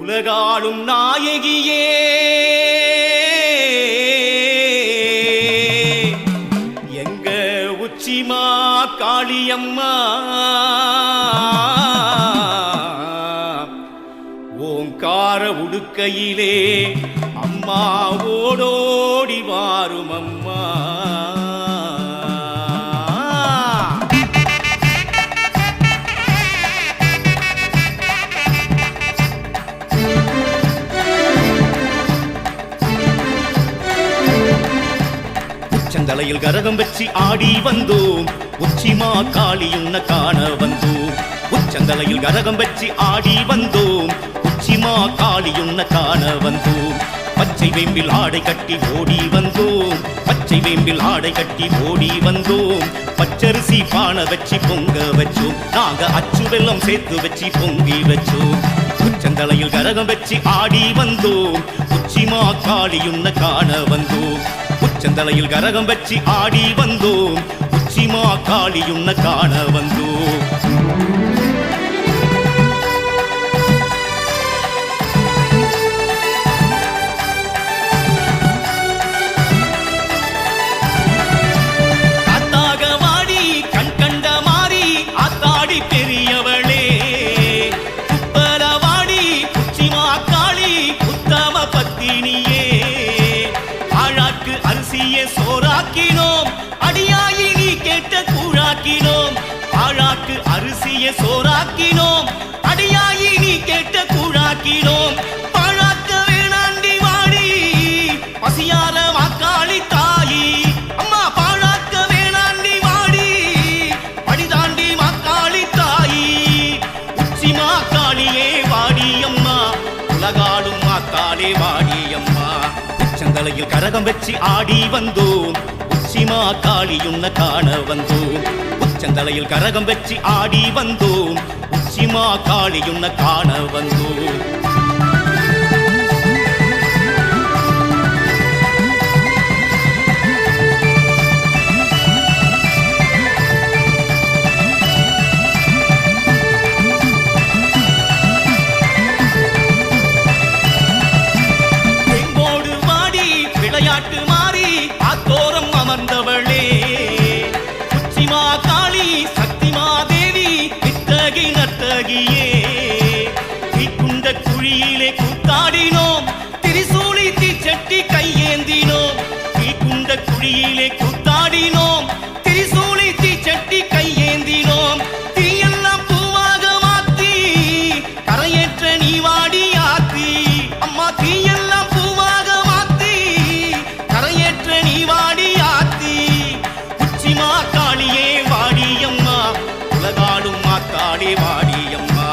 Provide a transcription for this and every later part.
உலகாளும் நாயகியே. எங்க உச்சிமா காளியம்மா? ஓங்கார உடுக்கையிலே அம்மா ஓடோடி வாரும் அம்மா உச்சந்தலையில் கரகம் வச்சு ஆடி வந்தோம். உச்சிமா காளி காளியுன்ன காண வந்தோம். உச்சந்தலையில் கரகம் வச்சு ஆடி வந்தோம். உச்சிமா காளி காளியுன்ன காண வந்தோம். பச்சை வேம்பில் ஆடை கட்டி ஓடி வந்தோம். பச்சை வேம்பில் ஆடை கட்டி ஓடி வந்தோம். பச்சரிசி பானை வச்சு பொங்க வச்சோம். நாங்க அச்சு வெள்ளம் சேர்த்து வச்சு பொங்கி வச்சோம். உச்சந்தலையில் கரகம் வச்சு ஆடி வந்தோம். உச்சிமா காளி காளியுன்ன காண வந்தோம். செந்தலையில் கரகம் வச்சு ஆடி வந்தோம். உச்சிமா காளி காளியுன்ன காண வந்தோம் பசிய சோறாக்கினோம். அடியாயினி கேட்ட கூழாக்கினோம். பாழாக்கு அரிசிய சோறாக்கினோம். அடியாயினி கேட்ட கூழாக்கினோம். உச்சந்தலையில் கரகம் வச்சு ஆடி வந்தோம். உச்சிமா காளி காளியுன்ன காண வந்தோம். உச்சந்தலையில் கரகம் வச்சு ஆடி வந்தோம். உச்சிமா காளி காளியுன்ன காண வந்தோம். வாடி வாடி அம்மா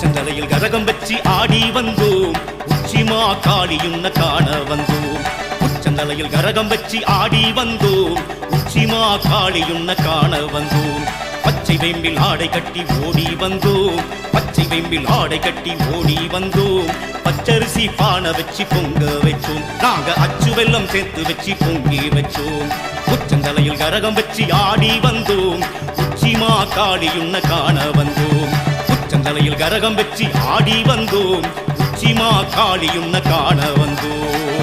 சந்தலையில் கரகம் வச்சு ஆடி வந்தோம். உச்சிமா காளியுன்ன காண வந்தோம். உச்சந்தலையில் கரகம் வச்சு ஆடி வந்தோம். உச்சிமா காளியுன்ன காண வந்தோம். பச்சை வெம்பில் ஆடை கட்டி ஓடி வந்தோம். பச்சை வெம்பில் ஆடை கட்டி ஓடி வந்தோம். பச்சரிசி பானை வச்சு பொங்க வச்சோம். நாங்க அச்சு வெள்ளம் சேர்த்து வச்சு பொங்கி வச்சோம். உச்சந்தலையில் கரகம் வச்சு ஆடி வந்தோம். சீமா உச்சிமா காளியுன்ன காண வந்தோம். உச்சந்தலையில் கரகம் வச்சு ஆடி வந்தோம். உச்சிமா காளியுன்ன காண வந்தோம்.